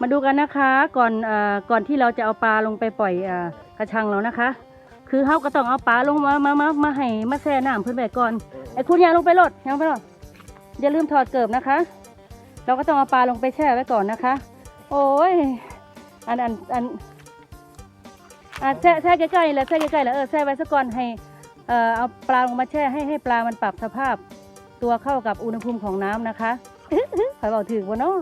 มาดูกันนะคะก่อนเอ่อก่อนที่เราจะเอาปลาลงไปปล่อยเอ่อกระชังเรานะคะ คือเขาก็ต้องเอาปลาลงมามามามาให้มาแช่น้ำเพื่อนไปก่อนไอ้คุณยางลงไปรดยางลงไปรดอย่าลืมถอดเกิบนะคะ เราก็ต้องเอาปลาลงไปแช่ไว้ก่อนนะคะ โอ้ยอันอันอันอะแช่แช่ใกล้ๆแหละแช่ใกล้ๆแล้วเออแช่ไว้ซะก่อนให้เอ่อเอาปลาลงมาแช่ให้ให้ปลามันปรับสภาพ ตัวเข้ากับอุณหภูมิของน้ำนะคะใครบอกถือวะเนาะ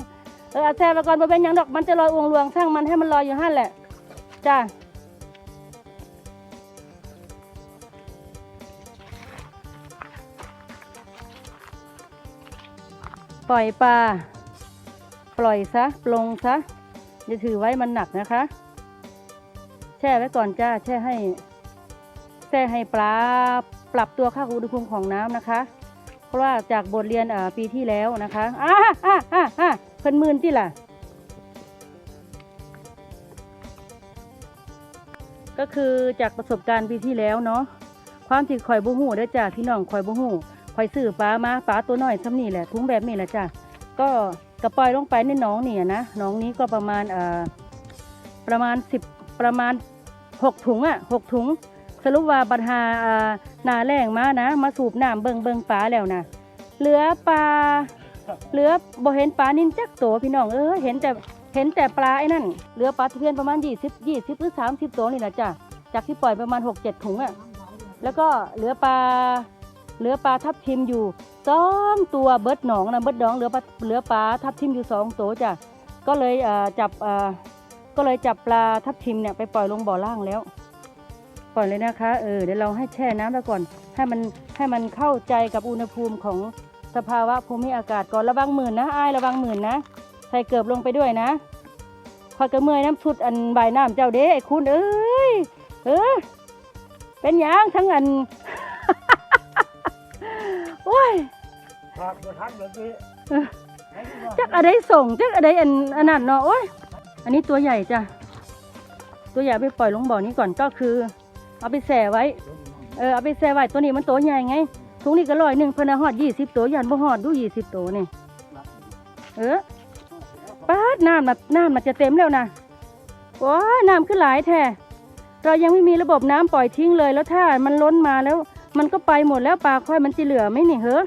เออเอาแช่ไปก่อนบ่เป็นหยังดอกมันจะลอยอวงลวงช่างมันให้มันลอยอยู่หั่นแหละจ้าปล่อยปลาปล่อยซะปลงซะอย่าถือไว้มันหนักนะคะ แช่ไว้ก่อนจ้าแช่ให้แช่ให้ปลาปรับตัวเข้ากับอุณหภูมิของน้ำนะคะ เพราะว่าจากบทเรียนปีที่แล้วนะคะอ่าอ่าอ่าอ่าเพิ่นมื่นที่ล่ะ ก็คือจากประสบการณ์ปีที่แล้วเนาะความที่ข่อยบ่ฮู้เด้จ้าพี่น้องข่อยบ่ฮู้ข่อยซื้อปลามาปลาตัวน้อยซ้ำนี่แหละถุงแบบนี้แหละจ้าก็กระปล่อยลงไปในหนองนี่อะนะหนองนี้ก็ประมาณเอ่อประมาณสิบประมาณหกถุงอะหกถุง สรุปว่าบัดหาหนาแรงมานะ มาสูบน้ำเบิงเบิงปลาแล้วนะเหลือปลาเหลือบ่เห็นปลานินจักตัวพี่น้องเออเห็นแต่เห็นแต่ปลาไอ้นั่นเหลือปลาตะเพียนประมาณ 20 20หรือ30ตัวนี่นะจ้ะจากที่ปล่อยประมาณ 6 7 ถุงอะแล้วก็เหลือปลาเหลือปลาทับทิมอยู่สองตัวเบิดหนองนะเบิดหนองเหลือปลาเหลือปลาทับทิมอยู่สองตัวจ้ะก็เลยจับก็เลยจับปลาทับทิมเนี่ยไปปล่อยลงบ่อล่างแล้ว ปล่อยเลยนะคะเออเดี๋ยวเราให้แช่น้ำแล้วก่อน ให้มันให้มันเข้าใจกับอุณหภูมิของสภาวะภูมิอากาศก่อนระวังหมื่นนะอ้ายระวังหมื่นนะ ใส่เกือบลงไปด้วยนะคอยกระเมอยน้ำชุดอันใบายน้ำเจ้าเด้ไอ้คุณเอ้ยเออเป็นหยังทั้งอันโอ้ยขาดกระทันแบบนี้เออจักอะไรส่งจักอะไรอันอันนั้นเนาะโอ้ยอันนี้ตัวใหญ่จ้ะตัวใหญ่ไปปล่อยลงบ่อนี้ก่อนก็คือ เอาไปแส่ไว้ เออเอาไปแช่ไว้ตัวนี้มันตัวใหญ่ไงถุงนี้ก็ร้อยหนึ่งเพิ่นหอดยี่สิบตัวยันบ่หอดดูยี่สิบตัวนี่ เออป้าดน้ำน่ะน้ำมันจะเต็มแล้วนะว้าน้ำขึ้นหลายแท้เรายังไม่มีระบบน้ำปล่อยทิ้งเลยแล้วถ้ามันล้นมาแล้ว มันก็ไปหมดแล้วปลาค่อยมันจะเหลือไหมนี่เหรอ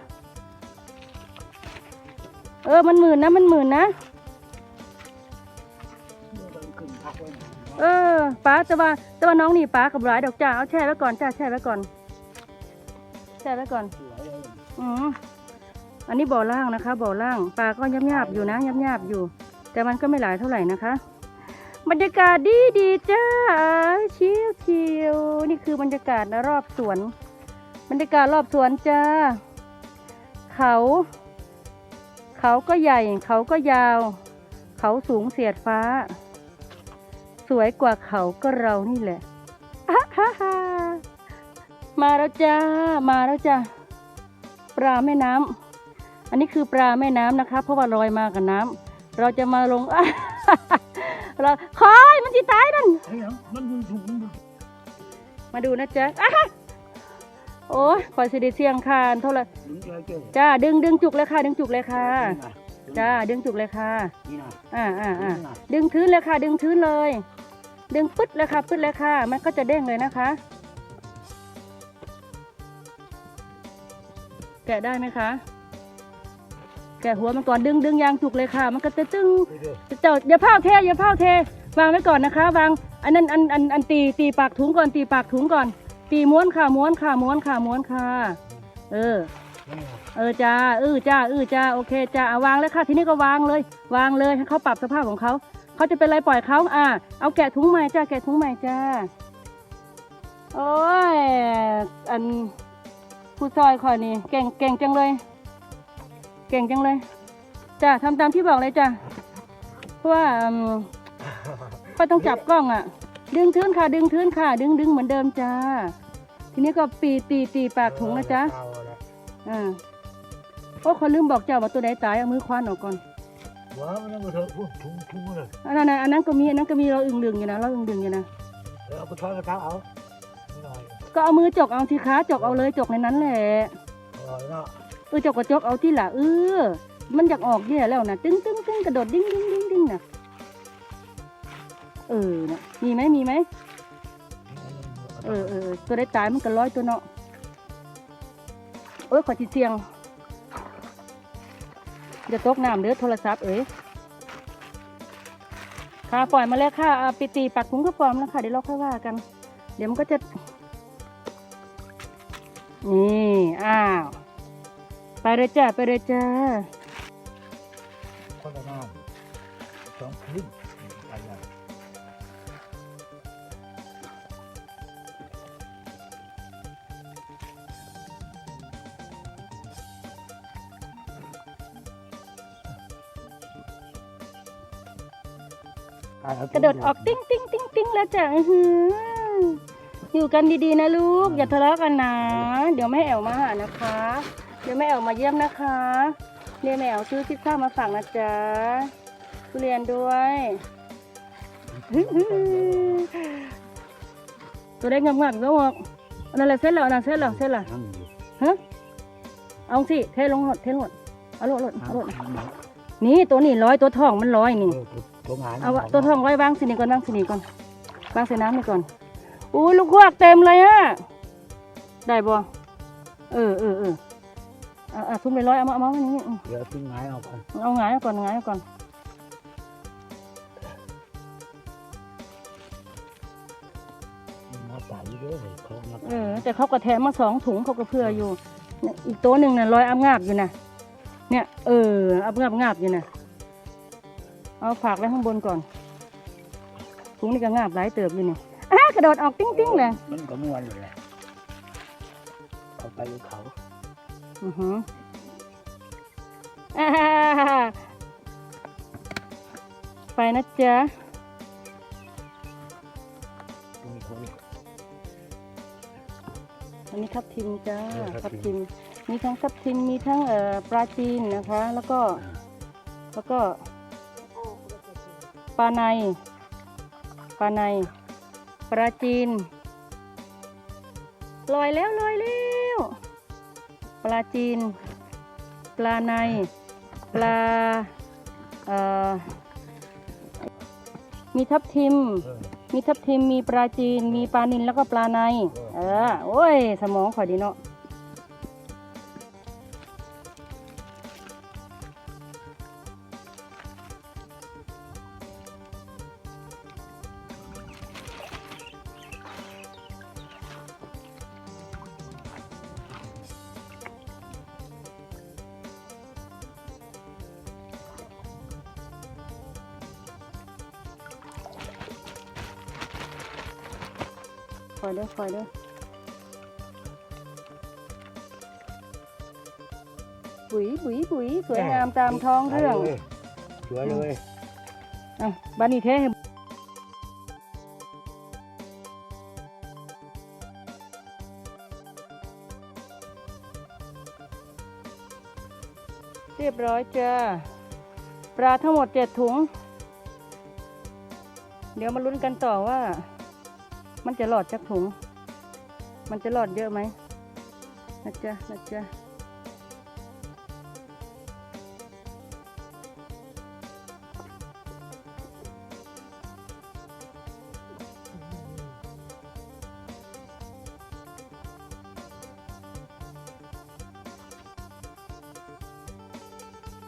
เออมันหมื่นนะมันหมื่นนะ เออป้าแต่ว่าแต่ว่าน้องนี่ป้ากับหลายดอกจ้าเอาแช่ไว้ก่อนจ้าแช่ไว้ก่อน แช่ไว้ก่อน อืมอันนี้บ่อล่างนะคะ บ่อล่างปลาก็ยับยับอยู่นะยับยับอยู่ แต่มันก็ไม่หลายเท่าไหร่นะคะ บรรยากาศดีดีจ้าชิวชิวนี่คือบรรยากาศรอบสวน บรรยากาศรอบสวนจ้า เขา เขาก็ใหญ่ เขาก็ยาว เขาสูงเสียดฟ้า วยกว่าเขาก็เรานี่แหละอะฮ่าฮ่ามาแล้วจ้า มาแล้วจ้าปลาแม่น้ำอันนี้คือปลาแม่น้ำนะคะ เพราะว่าลอยมากับน้ำเราจะมาลงเราคอยมันที่ตายนั่นเฮ้ยมันมึนถุงมันมาดูนะจ๊ะอะโอ้ยคอยสิไดิเสียงคานเท่าไหร่มึงเจอเจอจ้าดึงดึงจุกเลยค่ะ ดึงจุกเลยค่ะนี่นะจ้าดึงจุกเลยค่ะนี่นะอ่าอ่าอ่านี่นะดึงทื้นเลยค่ะ ดึงทื้นเลย ดึงปึ๊ดเลยค่ะปึ๊ดเลยค่ะ มันก็จะเด้งเลยนะคะ แกะได้ไหมคะ แกะหัวมันก่อนดึงดึงยางจุกเลยค่ะ มันก็จะตึงเดี๋ยวเจ้าอย่าเผาเทอย่าเผาเท วางไว้ก่อนนะคะ วางอันนั้นอันอันอันตีตีปากถุงก่อนตีปากถุงก่อน ตีม้วนค่ะม้วนค่ะม้วนค่ะม้วนค่ะ เออเออจ้าเออจ้าเออจ้าโอเคจ้าเอาวางแล้วค่ะทีนี้ก็วางเลย วางเลยให้เขาปรับสภาพของเขา เขาจะเป็นอะไรปล่อยเขาอ่าเอาแกะถุงใหม่จ้าแกะถุงใหม่จ้าโอ้ยอันผู้ซอยคอยนี่เก่งเก่งจังเลย เก่งจังเลยจ้าทำตามที่บอกเลยจ้าเพราะว่าอืมก็ต้องจับกล้องอะ ดึงทื้นค่ะ ดึงทื้นค่ะ ดึงดึงเหมือนเดิมจ้า ทีนี้ก็ปีตีตีปากถุงนะจ๊ะเอาละอ่าโอ้คนลืมบอกเจ้าว่าตัวไหนตายเอามือคว้านออกก่อน ว้าวนั่นก็เถอะพวกถุงถุงเลยอันนั้นน่ะอันนั้นก็มีอันนั้นก็มีเราอึ่งดึงอยู่นะเราอึ่งดึงอยู่นะเดี๋ยวเอาไปทอดกระทะเอานี่หน่อยก็เอามือจกเอาสิคะจกเอาเลยจกในนั้นแหละอร่อยเนาะเออจกก็จกเอาที่ละเออมันอยากออกเนี่ยแล้วนะตึ้งตึ้งตึ้งกระโดดดิ้งดิ้งดิ้งดิ้งนะเออนะมีไหมมีไหมเออเออเออตัวได้ตายมันก็ร้อยตัวเนาะโอ้ยขอจิเสียง อย่าตกน้ำเด้อโทรศัพท์เอ้ยค่ะปล่อยมาแล้วค่ะเอาไปตีปักถุงก็ปลอมแล้วค่ะเดี๋ยวเราค่อยว่ากัน เดี๋ยวมันก็จะ นี่อ้าวไปเลยจ้าไปเลยจ้าคนละน้ำสองครึ่งไปเลย กระโดดออกติ้งติ้งติ้งติ้งแล้วจ้ะอื้อหืออยู่กันดีๆนะลูก อย่าทะเลาะกันนะ เดี๋ยวแม่แอวมาหานะคะ เดี๋ยวแม่แอวมาเยี่ยมนะคะเรียนแม่แอวซื้อพิซซ่ามาฝากนะจ๊ะทุเรียนด้วยอื้อหือตัวได้งามๆก็บอกอันนั้นแหละเส้นเหรออันนั้นเส้นเหรอเส้นเหรอนั่งอยู่ฮะเอาสิเทลงหมดเทลงหมดเอาลงหมดเอาลงนั่งอยู่นี่ตัวนี้ร้อยตัวทองมันร้อยนี่เออ ตัวงานเอาวะตัวทองไว้วางสินี่ก่อนวางสินี่ก่อนวางใส่น้ำนี่ก่อนอู้ลูกควักเต็มเลยอะได้บ่เออเออเออเอาเอาทุ่มเลยร้อยเอามาเอามาไว้นี่อืมเดี๋ยวทิ้งไม้ออกไปเอาหงายไว้ก่อนหงายไว้ก่อนมาใส่ด้วยเขามาเออแต่เขาก็แถมมาสองถุงเขาก็เพื่ออยู่เนี่ยอีกตัวหนึ่งน่ะร้อยอับงาบอยู่นะเนี่ยเอออับงาบงาบอยู่นะ เอาฝากไว้ข้างบนก่อนถุงนี่ก็งาบหลายเติบอยู่นี่อ้ากระโดดออกติ้งติ้งเลยมันก็ม้วนอยู่แหละเขาไปกับเขาอือหืออ่าไปนะจ๊ะมีคนอันนี้ทับทิมจ้าเออทัทับบทิทิมมมีทั้งทับทิมมีทั้งเอ่อปลาจีนนะคะ แล้วก็แล้วก็ ปลาในปลาในปลาจีนลอยแล้วลอยแล้วปลาจีน ปลาใน ปลาเอ่อมีทับทิมเออมีทับทิมมีปลาจีน มีปลานิลแล้วก็ปลาใน เออโอ้ย สมองข่อยดีเนาะ คอยเด้อคอยเด้อบุ๋ยบุ๋ยบุ๋ยสวยงามตามท้องเรื่องไปลยสวยเลยอะบานีเทให้เรียบร้อยจ้าปลาทั้งหมดเจ็ดถุง เดี๋ยวมาลุ้นกันต่อว่า มันจะหลอดจากถุง มันจะหลอดเยอะไหมนะจ๊ะนะจ๊ะ